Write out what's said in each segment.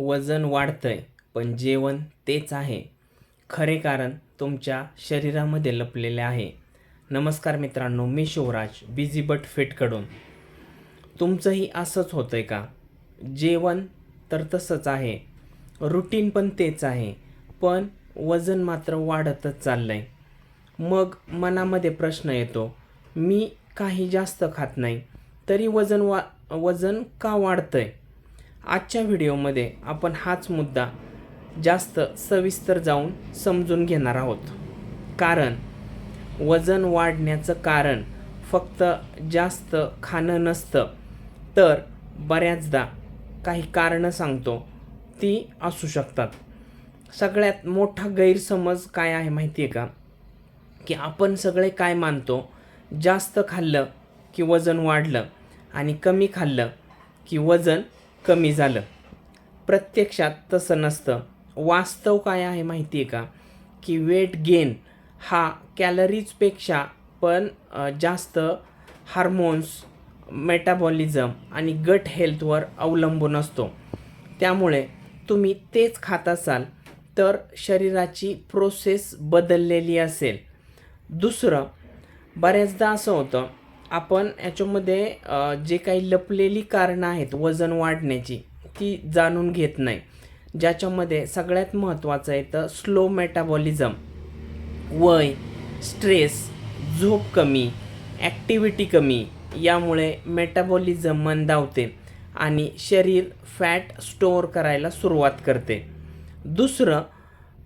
वजन वाढतंय पण जेवण तेच आहे. खरे कारण तुमच्या शरीरामध्ये लपलेले आहे. नमस्कार मित्रांनो मी शिवराज बिझी बट फिटकडून तुमचंही असंच होतं आहे का? जेवण तर तसंच आहे. रुटीन पण तेच आहे पण वजन मात्र वाढतच चाललं आहे मग मनामध्ये प्रश्न येतो मी काही जास्त खात नाही तरी वजन वा वजन का वाढतं आहे आजच्या व्हिडिओमध्ये आपण हाच मुद्दा जास्त सविस्तर जाऊन समजून घेणार आहोत. कारण वजन वाढण्याचं कारण फक्त जास्त खाणं नसतं तर बऱ्याचदा काही कारणं सांगतो ती असू शकतात. सगळ्यात मोठा गैरसमज काय आहे माहिती आहे का? की आपण सगळे काय मानतो? जास्त खाल्लं की वजन वाढलं आणि कमी खाल्लं की वजन कमी झालं. प्रत्यक्षात तसं नसतं. वास्तव काय आहे माहिती आहे का? की वेट गेन हा कॅलरीजपेक्षा पण जास्त हार्मोन्स मेटाबॉलिझम आणि गट हेल्थवर अवलंबून असतो. त्यामुळे तुम्ही तेच खात असाल तर शरीराची प्रोसेस बदललेली असेल. दुसरं बऱ्याचदा असं होतं आपण याच्यामध्ये जे काही लपलेली कारणं आहेत वजन वाढण्याची ती जाणून घेत नाही. ज्याच्यामध्ये सगळ्यात महत्त्वाचं आहे तर स्लो मेटाबॉलिझम वय स्ट्रेस झोप कमी ॲक्टिव्हिटी कमी यामुळे मेटाबॉलिझम मंदावते आणि शरीर फॅट स्टोअर करायला सुरुवात करते. दुसरं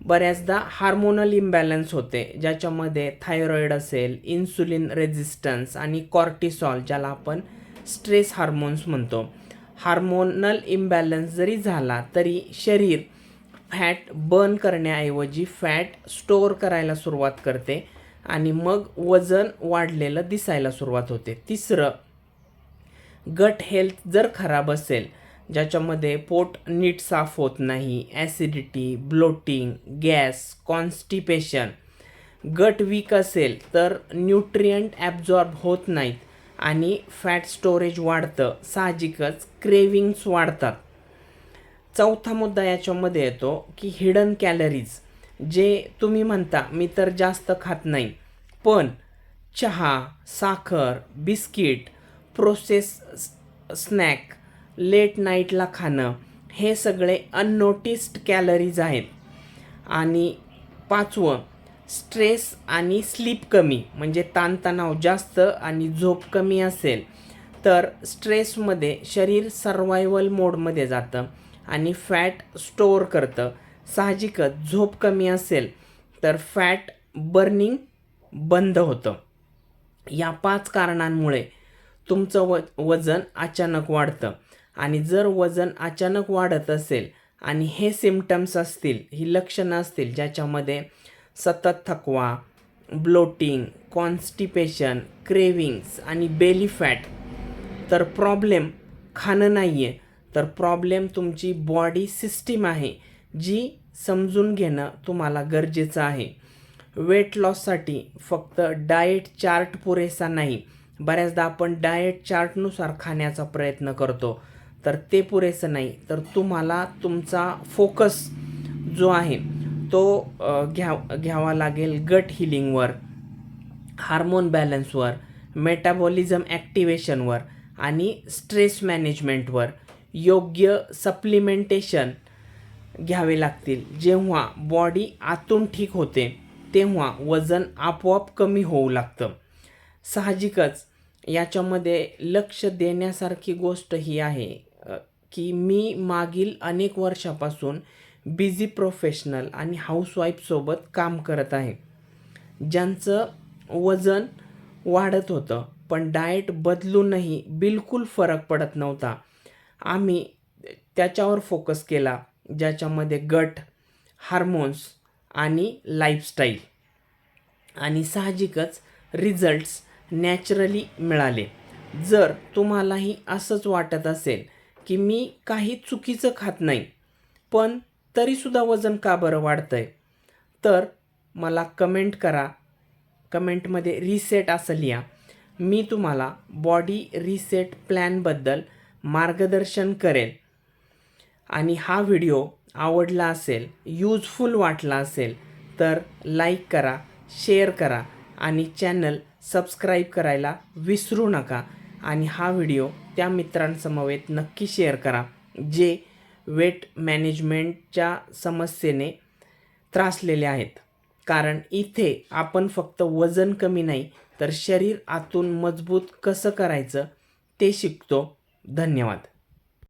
बऱ्याचदा हार्मोनल इम्बॅलन्स होते ज्याच्यामध्ये थायरॉईड असेल इन्सुलिन रेझिस्टन्स आणि कॉर्टिसॉल ज्याला आपण स्ट्रेस हार्मोन्स म्हणतो. हार्मोनल इम्बॅलन्स जरी झाला तरी शरीर फॅट बर्न करण्याऐवजी फॅट स्टोअर करायला सुरुवात करते आणि मग वजन वाढलेलं दिसायला सुरुवात होते. तिसरं गट हेल्थ जर खराब असेल ज्याच्यामध्ये पोट नीट साफ होत नाही acidity bloating gas constipation gut weak असेल तर न्यूट्रियंट ॲब्झॉर्ब होत नाहीत आणि फॅट स्टोरेज वाढतं. साहजिकच क्रेविंग्स वाढतात. चौथा मुद्दा याच्यामध्ये येतो की हिडन कॅलरीज जे तुम्ही म्हणता मी तर जास्त खात नाही. पण चहा साखर बिस्किट प्रोसेस स्नॅक लेट नाईटला खाणं हे सगळे अननोटिस्ड कॅलरीज आहेत. आणि पाचवं स्ट्रेस आणि स्लीप कमी म्हणजे ताणतणाव जास्त आणि झोप कमी असेल तर स्ट्रेसमध्ये शरीर सर्वायवल मोडमध्ये जातं आणि फॅट स्टोअर करतं. साहजिकच झोप कमी असेल तर फॅट बर्निंग बंद होतं. या पाच कारणांमुळे तुमचं व वजन अचानक वाढतं. आणि जर वजन अचानक वाढत असेल आणि हे सिमटम्स असतील ही लक्षणं असतील ज्याच्यामध्ये सतत थकवा ब्लोटिंग कॉन्स्टिपेशन क्रेविंग्स आणि बेली फॅट तर प्रॉब्लेम खाणं नाही आहे तर प्रॉब्लेम तुमची बॉडी सिस्टीम आहे जी समजून घेणं तुम्हाला गरजेचं आहे. वेट लॉससाठी फक्त डाएट चार्ट पुरेसा नाही. बऱ्याचदा आपण डाएट चार्टनुसार खाण्याचा प्रयत्न करतो. तर ते पुरेसं नाही. तर तुम्हाला तुमचा फोकस जो आहे तो घ्या घ्यावा लागेल गट हिलिंगवर हार्मोन बॅलन्सवर मेटाबॉलिझम ॲक्टिवेशनवर आणि स्ट्रेस मॅनेजमेंटवर योग्य सप्लिमेंटेशन घ्यावे लागतील. जेव्हा बॉडी आतून ठीक होते तेव्हा वजन आपोआप कमी होऊ लागतं. साहजिकच याच्यामध्ये लक्ष देण्यासारखी गोष्ट ही आहे. की मी मागील अनेक वर्षापासून बिझी प्रोफेशनल आणि हाऊसवाईफसोबत काम करत आहे. ज्यांचं वजन वाढत होतं पण डाएट बदलूनही बिलकुल फरक पडत नव्हता. आम्ही त्याच्यावर फोकस केला ज्याच्यामध्ये गट हार्मोन्स आणि लाईफस्टाईल आणि साहजिकच रिझल्ट्स नॅचरली मिळाले. जर तुम्हालाही असंच वाटत असेल की मी काही चुकीचं खात नाही पण तरीसुद्धा वजन का बरं वाढतं आहे तर मला कमेंट करा. कमेंटमध्ये रिसेट असं लिहा. मी तुम्हाला बॉडी रिसेट प्लॅनबद्दल मार्गदर्शन करेन. आणि हा व्हिडिओ आवडला असेल यूजफुल वाटला असेल तर लाईक करा शेअर करा आणि चॅनल सबस्क्राईब करायला विसरू नका. आणि हा व्हिडिओ त्या मित्रांसमवेत नक्की शेअर करा जे वेट मॅनेजमेंटच्या समस्येने त्रासलेले आहेत. कारण इथे आपण फक्त वजन कमी नाही तर शरीर आतून मजबूत कसं करायचं ते शिकतो. धन्यवाद.